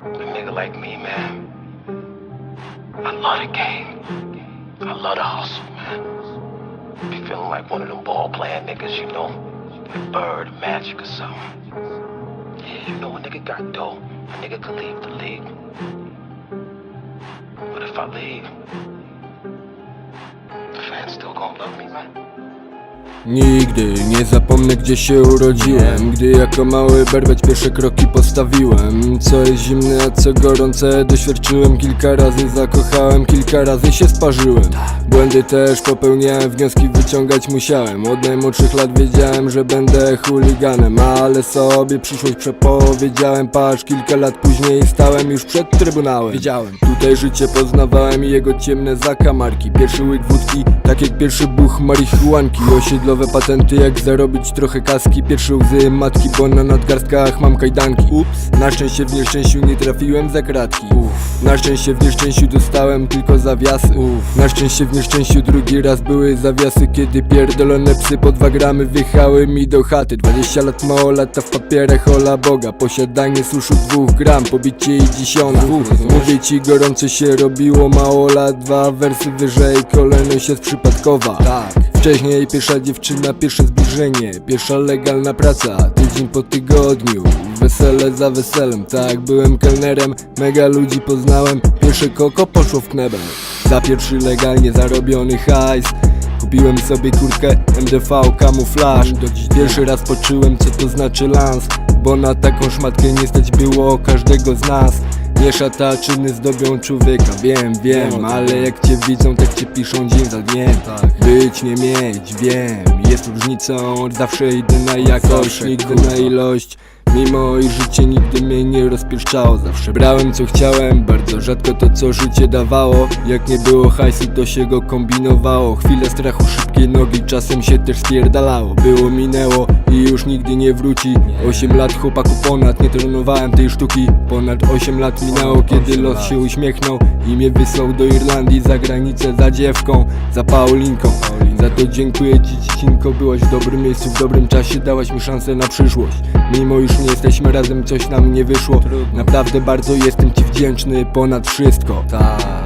A nigga like me, man. I love the game. I love the hustle, man. Be feeling like one of them ball playing niggas, you know? Like Bird, Magic or something. Yeah, you know a nigga got dough. A nigga could leave the league. But if I leave, the fans still gonna love me, man. Nigdy nie zapomnę gdzie się urodziłem. Gdy jako mały berbeć pierwsze kroki postawiłem. Co jest zimne, a co gorące doświadczyłem Kilka razy. Zakochałem, kilka razy się sparzyłem. Błędy też popełniałem, wnioski wyciągać musiałem. Od najmłodszych lat wiedziałem, że będę chuliganem Ale sobie przyszłość przepowiedziałem. Patrz, kilka lat później stałem już przed trybunałem. Wiedziałem, tutaj życie poznawałem i jego ciemne zakamarki. Pierwszy łyk wódki, tak jak pierwszy buch marihuanki Osiedlowe patenty, jak zarobić trochę kaski. Pierwsze łzy matki, bo na nadgarstkach mam kajdanki. Ups, na szczęście w nieszczęściu nie trafiłem za kratki. Uf. Na szczęście w nieszczęściu dostałem tylko zawiasy. Uf. Na szczęście w nieszczęściu drugi raz były zawiasy. Kiedy pierdolone psy po dwa gramy wjechały mi do chaty. 20 lat mało lata w papierach ola Boga. Posiadanie suszu dwóch gram, pobicie i dziesiąt Mówię ci gorąco się robiło mało lat. Dwa wersy wyżej, kolejność jest przypadkowa. Tak Wcześniej pierwsza dziewczyna, pierwsze zbliżenie Pierwsza legalna praca, tydzień po tygodniu Wesele za weselem, tak byłem kelnerem Mega ludzi poznałem, pierwsze koko poszło w knebel. Za pierwszy legalnie zarobiony hajs Kupiłem sobie kurtkę MDV kamuflaż. Pierwszy raz poczułem co to znaczy lans Bo na taką szmatkę nie stać było każdego z nas Nie szata czyny zdobią człowieka. Wiem, wiem, ale jak cię widzą tak cię piszą dzień za dniem. Być, nie mieć, wiem. Jest różnicą, od zawsze idę na jakość Nigdy na ilość Mimo i życie nigdy mnie nie rozpieszczało. Zawsze brałem co chciałem, bardzo rzadko to co życie dawało. Jak nie było hajsu to się go kombinowało. Chwile strachu, szybkie nogi, czasem się też spierdalało. Było minęło i już nigdy nie wróci. 8 lat chłopaku ponad, nie trenowałem tej sztuki. Ponad 8 lat minęło kiedy los się uśmiechnął I mnie wysłał do Irlandii za granicę za dziewką Za Paulinką. Za to dziękuję ci dziecinko, byłaś w dobrym miejscu, w dobrym czasie Dałaś mi szansę na przyszłość. Mimo już nie jesteśmy razem, coś nam nie wyszło. Naprawdę bardzo jestem ci wdzięczny ponad wszystko. Tak